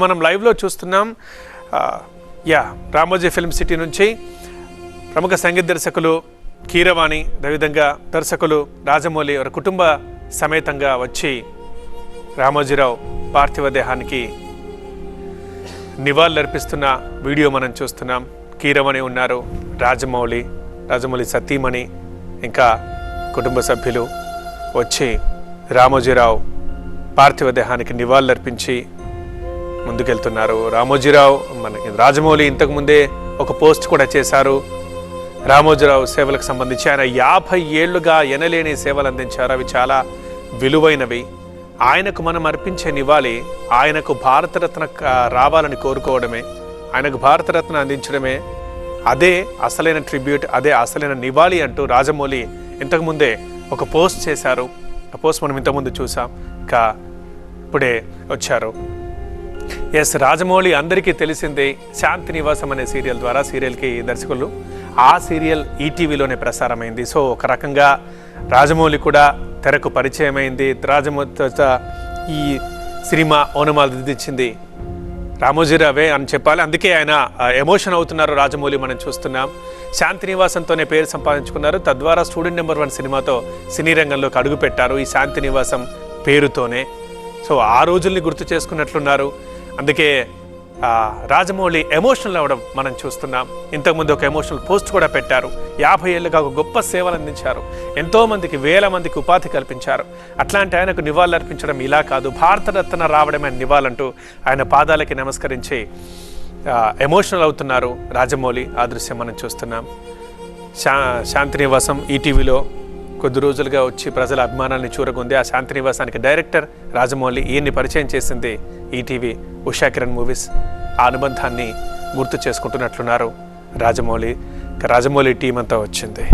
మనం లైవ్లో చూస్తున్నాం యా రామోజీ ఫిల్మ్ సిటీ నుంచి ప్రముఖ సంగీత దర్శకులు కీరవాణి అదేవిధంగా దర్శకులు రాజమౌళి వారి కుటుంబ సమేతంగా వచ్చి రామోజీరావు పార్థివ దేహానికి నివాళులర్పిస్తున్న వీడియో మనం చూస్తున్నాం. కీరవాణి ఉన్నారు రాజమౌళి రాజమౌళి సతీమణి ఇంకా కుటుంబ సభ్యులు వచ్చి రామోజీరావు పార్థివ దేహానికి నివాళులర్పించి ముందుకెళ్తున్నారు. రామోజీరావు మనకి రాజమౌళి ఇంతకుముందే ఒక పోస్ట్ కూడా చేశారు. రామోజీరావు సేవలకు సంబంధించి ఆయన యాభై ఏళ్ళుగా ఎనలేని సేవలు అందించారు. అవి చాలా విలువైనవి. ఆయనకు మనం అర్పించే నివాళి ఆయనకు భారతరత్న రావాలని కోరుకోవడమే. ఆయనకు భారతరత్న అందించడమే. అదే అసలైన ట్రిబ్యూట్ అదే అసలైన నివాళి అంటూ రాజమౌళి ఇంతకుముందే ఒక పోస్ట్ చేశారు. ఆ పోస్ట్ మనం ఇంతకుముందు చూసాం. ఇంకా ఇప్పుడే వచ్చారు. ఎస్ రాజమౌళి అందరికీ తెలిసిందే శాంతి నివాసం అనే సీరియల్ ద్వారా సీరియల్కి దర్శకులు. ఆ సీరియల్ ఈటీవీలోనే ప్రసారమైంది. సో ఒక రకంగా రాజమౌళి కూడా తెరకు పరిచయం అయింది రాజమౌళి ఈ సినిమా ఓనమాలు దిద్దిచ్చింది. రామోజీరావే అని చెప్పాలి. అందుకే ఆయన ఎమోషన్ అవుతున్నారు రాజమౌళి మనం చూస్తున్నాం. శాంతి నివాసంతోనే పేరు సంపాదించుకున్నారు. తద్వారా స్టూడెంట్ నెంబర్ వన్ సినిమాతో సినీ రంగంలోకి అడుగుపెట్టారు ఈ శాంతి నివాసం పేరుతోనే. సో ఆ రోజుల్ని గుర్తు చేసుకున్నట్లున్నారు. అందుకే రాజమౌళి ఎమోషనల్ అవ్వడం మనం చూస్తున్నాం. ఇంతకుముందు ఒక ఎమోషనల్ పోస్ట్ కూడా పెట్టారు. యాభై ఏళ్ళుగా ఒక గొప్ప సేవలు అందించారు. ఎంతో మందికి వేల మందికి ఉపాధి కల్పించారు. అట్లాంటి ఆయనకు నివాళులు అర్పించడం ఇలా కాదు. భారతరత్న రావడమే నివాళంటూ ఆయన పాదాలకి నమస్కరించి ఎమోషనల్ అవుతున్నారు రాజమౌళి. ఆ దృశ్యం మనం చూస్తున్నాం. శా శాంతినివాసం ఈటీవీలో కొద్ది రోజులుగా వచ్చి ప్రజల అభిమానాన్ని చూరగొంది ఆ శాంతినివాసానికి డైరెక్టర్ రాజమౌళి ఈయన్ని పరిచయం చేసింది ఈటీవీ ఉషా కిరణ్ మూవీస్. ఆ అనుబంధాన్ని గుర్తు చేసుకుంటున్నట్లున్నారు రాజమౌళి. రాజమౌళి టీం అంతా వచ్చింది.